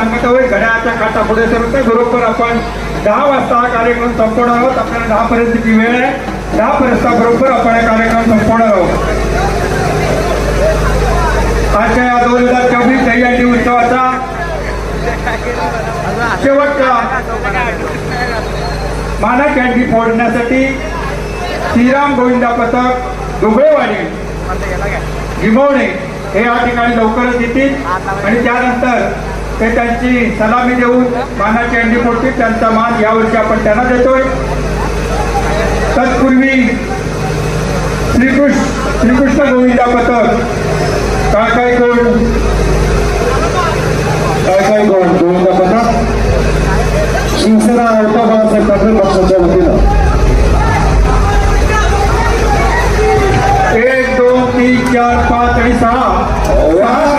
सांगत आहोत घड्याळाच्या काटा पुढे सरत आहे बरोबर आपण दहा वाजता हा कार्यक्रम संपवणार आहोत. आपल्याला दहा पर्यंतची वेळ आहे. दहा पर्यंत बरोबर आपण हा कार्यक्रम संपवणार आहोत. आजच्या या दोन हजार चोवीस दहीहंडी उत्सवाचा शेवटचा मानक यांची फोडण्यासाठी श्रीराम गोविंदा पथक दुबळेवाडी गिमवणे हे या ठिकाणी लवकरच येतील. आणि त्यानंतर ते त्यांची सलामी देऊन मानाची अंडी फोडतील त्यांचा मान यावर्षी आपण त्यांना देतोय. तत्पूर्वी श्रीकृष्ण श्रीकृष्ण गोविंदा पथक काय काय गोड काय काय गोड गोविंदा पथक शिवसेना अल्पा बाळासाहेब पक्षाच्या वतीनं. एक दोन तीन चार पाच आणि सहा.